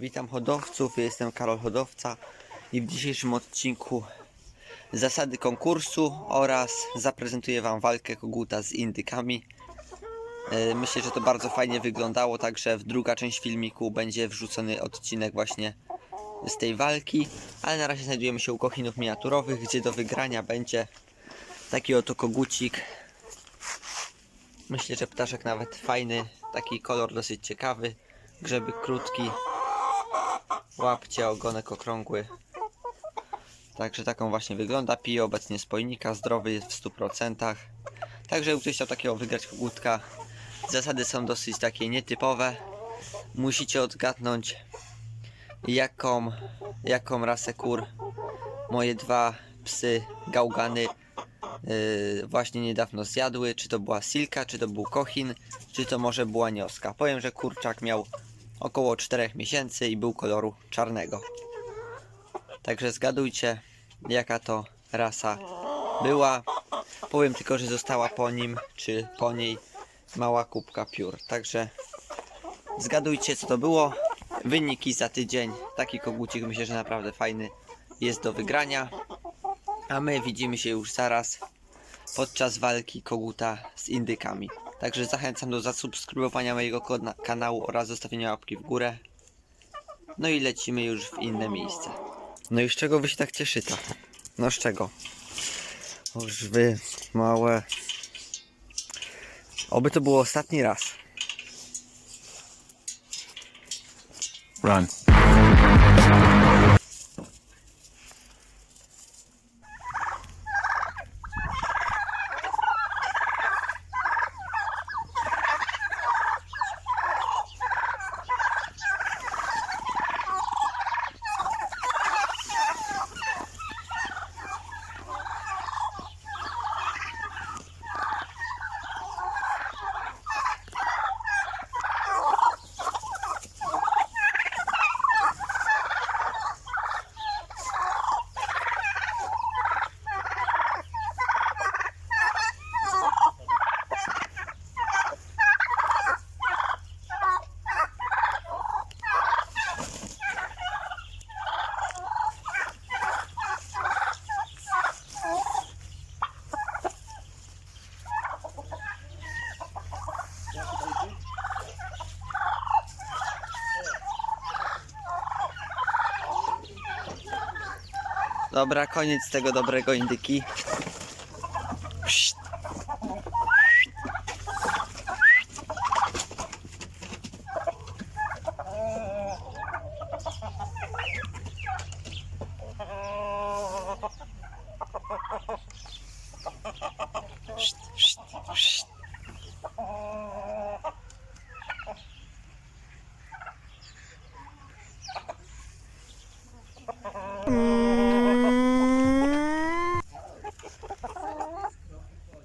Witam hodowców, jestem Karol Hodowca i w dzisiejszym odcinku zasady konkursu oraz zaprezentuję Wam walkę koguta z indykami. E, Myślę, że to bardzo fajnie wyglądało, także w druga część filmiku będzie wrzucony odcinek właśnie z tej walki, ale na razie znajdujemy się u kochinów miniaturowych, gdzie do wygrania będzie taki oto kogucik. Myślę, że ptaszek nawet fajny, taki kolor dosyć ciekawy, grzebyk krótki, łapcie, ogonek okrągły. Także taką właśnie wygląda. Pije obecnie spojnika, zdrowy jest w 100%. Także jakby ktoś chciał takiego wygrać kogutka, zasady są dosyć takie nietypowe. Musicie odgadnąć jaką, jaką rasę kur moje dwa psy gałgany yy, właśnie niedawno zjadły. Czy to była silka, czy to był kochin, czy to może była nioska. Powiem, że kurczak miał około 4 miesięcy i był koloru czarnego. Także zgadujcie, jaka to rasa była. Powiem tylko, że została po nim, czy po niej mała kubka piór. Także zgadujcie, co to było. Wyniki za tydzień. Taki kogucik myślę, że naprawdę fajny jest do wygrania. A my widzimy się już zaraz podczas walki koguta z indykami. Także zachęcam do zasubskrybowania mojego kanału oraz zostawienia łapki w górę. No i lecimy już w inne miejsce. No i z czego wy się tak cieszycie? No z czego? Oż wy małe. Oby to było ostatni raz. Run. Dobra, koniec tego dobrego indyki. Pszt.